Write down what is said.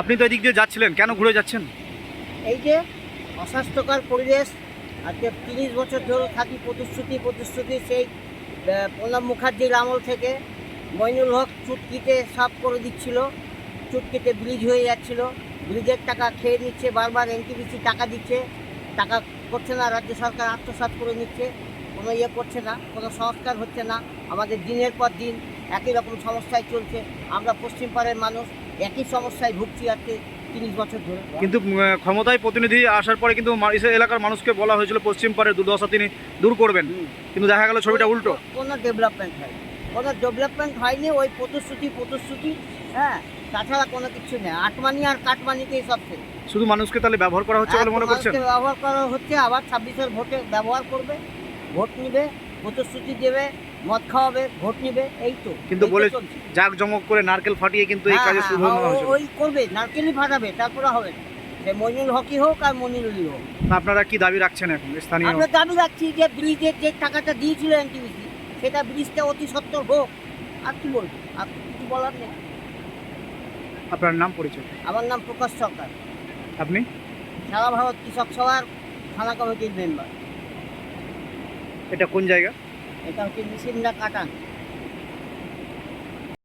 আপনি তো এদিক দিয়ে যাচ্ছিলেন, কেন ঘুরে যাচ্ছেন? এই যে অস্বাস্থ্যকর পরিবেশ, আজকে তিরিশ বছর ধরে থাকি প্রতিশ্রুতি প্রতিশ্রুতি সেই প্রণব মুখার্জির আমল থেকে। মইনুল হক চুটকিতে সব করে দিচ্ছিল, চুটকিতে ব্রিজ হয়ে যাচ্ছিল। ব্রিজের টাকা খেয়ে নিচ্ছে, বারবার এনটিপিসি টাকা দিচ্ছে। টাকা করছে না, রাজ্য সরকার আত্মসাৎ করে নিচ্ছে। কোনো ইয়ে করছে না, কোনো সংস্কার হচ্ছে না। আমাদের দিনের পর দিন একই রকম সমস্যায় চলছে। আমরা পশ্চিম পাড়ের মানুষ একই সমস্যায় ভুগছি আজকে তিরিশ বছর ধরে। কিন্তু ক্ষমতায় প্রতিনিধি আসার পরে কিন্তু এলাকার মানুষকে বলা হয়েছিল পশ্চিম পাড়ের দুর্দশা তিনি দূর করবেন। কিন্তু দেখা গেল ছবিটা উল্টো। কোনো ডেভেলপমেন্ট হয় কোনো ডেভেলপমেন্ট হয়নি ওই প্রতিশ্রুতি প্রতিশ্রুতি হ্যাঁ? তাছাড়া কোনো কিছু নেই। আটমানি আর কাটমানিতেই সব শেষ। শুধু মানুষকে তাহলে ব্যবহার করা হচ্ছে বলে মনে করছেন? ব্যবহার করা হচ্ছে আবার ছাব্বিশের ভোটে ব্যবহার করবে ভোট নিবে প্রতিশ্রুতি দেবে মদ খাওয়াবে ভোট নিবে এই তো কিন্তু বলে-। জাক জমক করে নারকেল ফাটিয়ে কিন্তু এই হ্যাঁ, কাজে হ্যাঁ, ওই করবে নারকেলই ফাটাবে তারপরে হবে না। সে মইনুল হকি হোক আর মনিরুলি হোক। আপনারা কি দাবি রাখছেন এখন স্থানীয়? আমরা দাবি রাখছি যে ব্রিজের যে টাকাটা দিয়েছিল এনটিভিসি সেটা ব্রিজটা অতি সত্তর হোক। আর কি বলব আর কিছু বলার নেই। আপনার নাম পরিচয়? আমার নাম প্রকাশ সরকার। আপনি? সারা ভারত কৃষক সভার থানা কমিটির মেম্বার। এটা কোন জায়গা? এটা হচ্ছে মিসিন্দা কাটান।